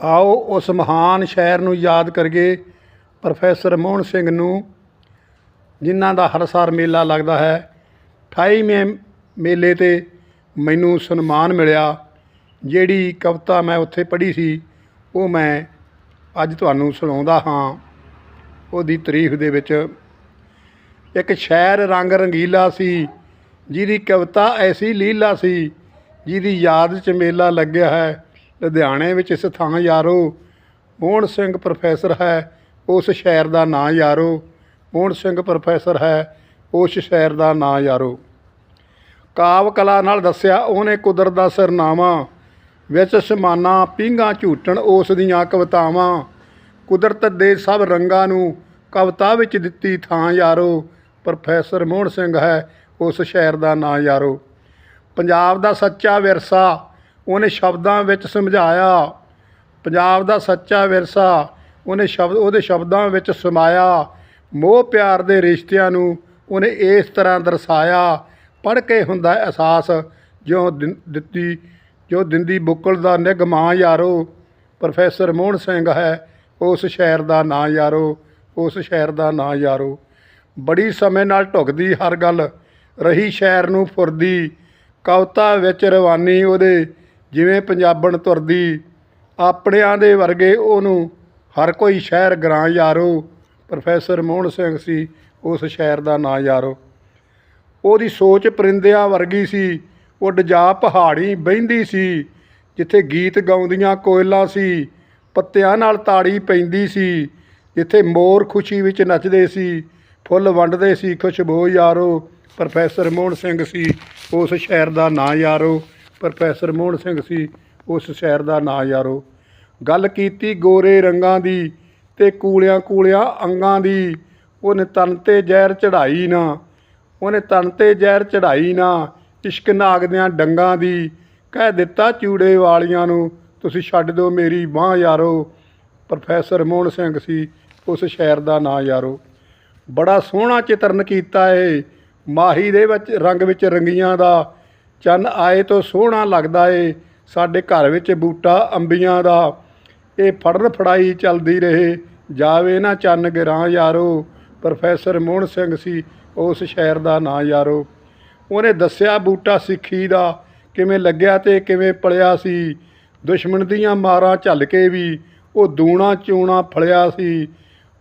ਆਓ ਉਸ ਮਹਾਨ ਸ਼ਾਇਰ ਨੂੰ ਯਾਦ ਕਰੀਏ ਪ੍ਰੋਫੈਸਰ ਮੋਹਨ ਸਿੰਘ ਨੂੰ, ਜਿਨ੍ਹਾਂ ਦਾ ਹਰ ਸਾਲ ਮੇਲਾ ਲੱਗਦਾ ਹੈ। 28ਵੇਂ ਮੇਲੇ ਤੇ ਮੈਨੂੰ ਸਨਮਾਨ ਮਿਲਿਆ। ਜਿਹੜੀ ਕਵਿਤਾ ਮੈਂ ਉੱਥੇ ਪੜ੍ਹੀ ਸੀ, ਉਹ ਮੈਂ ਅੱਜ ਤੁਹਾਨੂੰ ਸੁਣਾਉਂਦਾ ਹਾਂ। ਉਹਦੀ ਤਾਰੀਖ ਦੇ ਵਿੱਚ ਇੱਕ ਸ਼ਾਇਰ ਰੰਗ ਰੰਗੀਲਾ ਸੀ, ਜਿਹਦੀ ਕਵਿਤਾ ਐਸੀ ਲੀਲਾ ਸੀ, ਜਿਹਦੀ ਯਾਦ 'ਚ ਮੇਲਾ ਲੱਗਿਆ ਹੈ। ਲੁਧਿਆਣੇ ਵਿੱਚ ਇਸ ਥਾਂ ਯਾਰੋ। ਮੋਹਨ ਸਿੰਘ ਪ੍ਰੋਫੈਸਰ ਹੈ, ਉਸ ਸ਼ਹਿਰ ਦਾ ਨਾਂ ਯਾਰੋ। ਮੋਹਨ ਸਿੰਘ ਪ੍ਰੋਫੈਸਰ ਹੈ, ਉਸ ਸ਼ਹਿਰ ਦਾ ਨਾਂ ਯਾਰੋ। ਕਾਵ ਕਲਾ ਨਾਲ ਦੱਸਿਆ, ਉਹਨੇ ਕੁਦਰਤ ਦਾ ਸਰਨਾਮਾ। ਵਿੱਚ ਸਮਾਨਾ ਪਿੰਗਾ ਝੂਟਣ, ਉਸ ਦੀਆਂ ਕਵਿਤਾਵਾਂ। ਕੁਦਰਤ ਦੇ ਸਭ ਰੰਗਾਂ ਨੂੰ ਕਵਿਤਾ ਵਿੱਚ ਦਿੱਤੀ ਥਾਂ ਯਾਰੋ। ਪ੍ਰੋਫੈਸਰ ਮੋਹਨ ਸਿੰਘ ਹੈ, ਉਸ ਸ਼ਹਿਰ ਦਾ ਨਾਂ ਯਾਰੋ। ਪੰਜਾਬ ਦਾ ਸੱਚਾ ਵਿਰਸਾ ਉਹਨੇ ਸ਼ਬਦਾਂ ਵਿੱਚ ਸਮਝਾਇਆ। ਪੰਜਾਬ ਦਾ ਸੱਚਾ ਵਿਰਸਾ, ਉਹਨੇ ਸ਼ਬਦ ਉਹਦੇ ਸ਼ਬਦਾਂ ਵਿੱਚ ਸਮਾਇਆ। ਮੋਹ ਪਿਆਰ ਦੇ ਰਿਸ਼ਤਿਆਂ ਨੂੰ ਉਹਨੇ ਇਸ ਤਰ੍ਹਾਂ ਦਰਸਾਇਆ। ਪੜ੍ਹ ਕੇ ਹੁੰਦਾ ਅਹਿਸਾਸ, ਜਿਉਂ ਦਿੰ- ਦਿੱਤੀ ਜੋ ਦਿੰਦੀ ਬੁੱਕਲ ਦਾ ਨਿਗਮਾਂ ਯਾਰੋ। ਪ੍ਰੋਫੈਸਰ ਮੋਹਨ ਸਿੰਘ ਹੈ, ਉਸ ਸ਼ਹਿਰ ਦਾ ਨਾਂ ਯਾਰੋ। ਉਸ ਸ਼ਹਿਰ ਦਾ ਨਾਂ ਯਾਰੋ। ਬੜੀ ਸਮੇਂ ਨਾਲ ਢੁਕਦੀ ਹਰ ਗੱਲ। ਰਹੀ ਸ਼ਹਿਰ ਨੂੰ ਫੁਰਦੀ। ਕਵਤਾ ਵਿੱਚ ਰਵਾਨੀ ਉਹਦੇ ਜਿਵੇਂ ਪੰਜਾਬਣ ਤੁਰਦੀ, ਆਪਣਿਆਂ ਦੇ ਵਰਗੇ ਉਹਨੂੰ ਹਰ ਕੋਈ ਸ਼ਹਿਰ ਗਰਾਂ ਯਾਰੋ। ਪ੍ਰੋਫੈਸਰ ਮੋਹਨ ਸਿੰਘ ਸੀ, ਉਸ ਸ਼ਹਿਰ ਦਾ ਨਾਂ ਯਾਰੋ। ਉਹਦੀ ਸੋਚ ਪਰਿੰਦਿਆਂ ਵਰਗੀ ਸੀ, ਉੱਡ ਜਾ ਪਹਾੜੀ ਬਹਿੰਦੀ ਸੀ, ਜਿੱਥੇ ਗੀਤ ਗਾਉਂਦੀਆਂ ਕੋਇਲਾਂ ਸੀ, ਪੱਤਿਆਂ ਨਾਲ ਤਾੜੀ ਪੈਂਦੀ ਸੀ, ਜਿੱਥੇ ਮੋਰ ਖੁਸ਼ੀ ਵਿੱਚ ਨੱਚਦੇ ਸੀ, ਫੁੱਲ ਵੰਡਦੇ ਸੀ, ਖੁਸ਼ਬੂ ਯਾਰੋ। ਪ੍ਰੋਫੈਸਰ ਮੋਹਨ ਸਿੰਘ ਸੀ, ਉਸ ਸ਼ਹਿਰ ਦਾ ਨਾਂ ਯਾਰੋ। ਪ੍ਰੋਫੈਸਰ ਮੋਹਨ ਸਿੰਘ ਸੀ, ਉਸ ਸ਼ਹਿਰ ਦਾ ਨਾਂ ਯਾਰੋ। ਗੱਲ ਕੀਤੀ ਗੋਰੇ ਰੰਗਾਂ ਦੀ ਤੇ ਕੂਲਿਆਂ ਕੂਲਿਆਂ ਅੰਗਾਂ ਦੀ, ਉਹਨੇ ਤਨ ਤੇ ਜ਼ਹਿਰ ਚੜਾਈ ਨਾ, ਉਹਨੇ ਤਨ ਤੇ ਜ਼ਹਿਰ ਚੜਾਈ ਨਾ, ਇਸ਼ਕ ਨਾਗ ਡੰਗਾਂ ਦੀ, ਕਹਿ ਦਿੱਤਾ ਚੂੜੇ ਵਾਲੀਆਂ ਨੂੰ, ਤੁਸੀਂ ਛੱਡ ਦਿਓ ਮੇਰੀ ਬਾਹ ਯਾਰੋ। ਪ੍ਰੋਫੈਸਰ ਮੋਹਨ ਸਿੰਘ ਸੀ, ਉਸ ਸ਼ਾਇਰ ਦਾ ਨਾਂ ਯਾਰੋ। ਬੜਾ ਸੋਹਣਾ ਚਿਤਰਨ ਕੀਤਾ ਏ, ਮਾਹੀ ਦੇ ਵਿੱਚ, ਰੰਗ ਵਿੱਚ ਰੰਗੀਆਂ ਦਾ ਚੰਨ ਆਏ ਤੋਂ ਸੋਹਣਾ ਲੱਗਦਾ ਏ। ਸਾਡੇ ਘਰ ਵਿੱਚ ਬੂਟਾ ਅੰਬੀਆਂ ਦਾ। ਇਹ ਫੜਨ ਫੜਾਈ ਚੱਲਦੀ ਰਹੇ। ਜਾਵੇ ਨਾ ਚੰਨ ਗਿਰਾਂ ਯਾਰੋ। ਪ੍ਰੋਫੈਸਰ ਮੋਹਨ ਸਿੰਘ ਸੀ, ਉਸ ਸ਼ਹਿਰ ਦਾ ਨਾਂ ਯਾਰੋ। ਉਹਨੇ ਦੱਸਿਆ ਬੂਟਾ ਸਿੱਖੀ ਦਾ, ਕਿਵੇਂ ਲੱਗਿਆ ਤੇ ਕਿਵੇਂ ਪਲਿਆ ਸੀ। ਦੁਸ਼ਮਣ ਦੀਆਂ ਮਾਰਾਂ ਝੱਲ ਕੇ ਵੀ ਉਹ ਦੂਣਾ ਚੂਣਾ ਫਲਿਆ ਸੀ।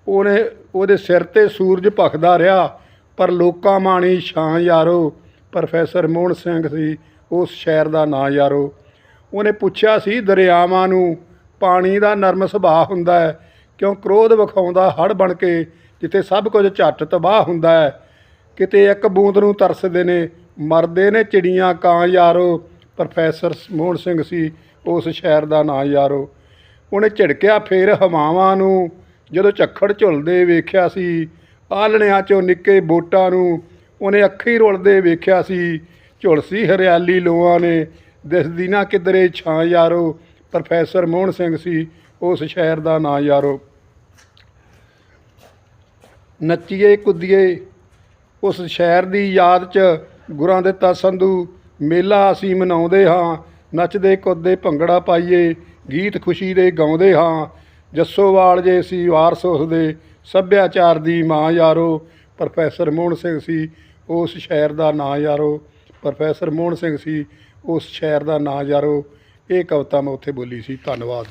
ਉਹਨੇ, ਉਹਦੇ ਸਿਰ ਤੇ ਸੂਰਜ ਭਖਦਾ ਰਿਹਾ, ਪਰ ਲੋਕਾਂ ਮਾਣੀ ਛਾਂ ਯਾਰੋ। ਪ੍ਰੋਫੈਸਰ ਮੋਹਨ ਸਿੰਘ ਸੀ, ਉਸ ਸ਼ਾਇਰ ਦਾ ਨਾਂ ਯਾਰੋ। ਉਹਨੇ ਪੁੱਛਿਆ ਸੀ, ਦਰਿਆਵਾਂ ਨੂੰ ਪਾਣੀ ਦਾ ਨਰਮ ਸੁਭਾਅ ਹੁੰਦਾ ਹੈ, ਕਿਉਂ ਕ੍ਰੋਧ ਵਿਖਾਉਂਦਾ ਹੜ ਬਣ ਕੇ, ਜਿੱਥੇ ਸਭ ਕੁਝ ਝੱਟ ਤਬਾਹ ਹੁੰਦਾ ਹੈ। ਕਿਤੇ ਇੱਕ ਬੂੰਦ ਨੂੰ ਤਰਸਦੇ ਨੇ, ਮਰਦੇ ਨੇ ਚਿੜੀਆਂ ਕਾਂ ਯਾਰੋ। ਪ੍ਰੋਫੈਸਰ ਮੋਹਨ ਸਿੰਘ ਸੀ, ਉਸ ਸ਼ਾਇਰ ਦਾ ਨਾਂ ਯਾਰੋ। ਉਹਨੇ ਝਿੜਕਿਆ ਫੇਰ ਹਵਾਵਾਂ ਨੂੰ, ਜਦੋਂ ਝੱਖੜ ਝੁਲਦੇ ਵੇਖਿਆ ਸੀ ਆਲਣਿਆਂ ਚੋਂ ਨਿੱਕੇ ਬੋਟਾਂ ਨੂੰ ਉਹਨੇ ਅੱਖੀ ਰੁਲਦੇ ਵੇਖਿਆ ਸੀ। ਝੁਲਸੀ ਹਰਿਆਲੀ ਲੋਆਂ ਨੇ ਦਿਸਦੀ ਨਾ ਕਿਧਰੇ ਛਾਂ ਯਾਰੋ। ਪ੍ਰੋਫੈਸਰ ਮੋਹਨ ਸਿੰਘ ਸੀ, ਉਸ ਸ਼ਹਿਰ ਦਾ ਨਾਂ ਯਾਰੋ। ਨੱਚੀਏ, ਕੁੱਦੀਏ, ਉਸ ਸ਼ਹਿਰ ਦੀ ਯਾਦ 'ਚ ਗੁਰਾਂ ਦੇ ਤਸੰਦੂ ਮੇਲਾ ਅਸੀਂ ਮਨਾਉਂਦੇ ਹਾਂ, ਨੱਚਦੇ ਕੁੱਦਦੇ ਭੰਗੜਾ ਪਾਈਏ, ਗੀਤ ਖੁਸ਼ੀ ਦੇ ਗਾਉਂਦੇ ਹਾਂ। ਜੱਸੋਵਾਲ ਜੇ ਸੀ ਵਾਰਸ ਉਸ ਦੇ ਸੱਭਿਆਚਾਰ ਦੀ ਮਾਂ ਯਾਰੋ। ਪ੍ਰੋਫੈਸਰ ਮੋਹਨ ਸਿੰਘ ਸੀ ਉਸ ਸ਼ਹਿਰ ਦਾ ਨਾਂ ਯਾਰੋ। ਪ੍ਰੋਫੈਸਰ ਮੋਹਨ ਸਿੰਘ ਸੀ, ਉਸ ਸ਼ਹਿਰ ਦਾ ਨਾਂ ਯਾਰੋ। ਇਹ ਕਵਿਤਾ ਮੈਂ ਉੱਥੇ ਬੋਲੀ ਸੀ। ਧੰਨਵਾਦ।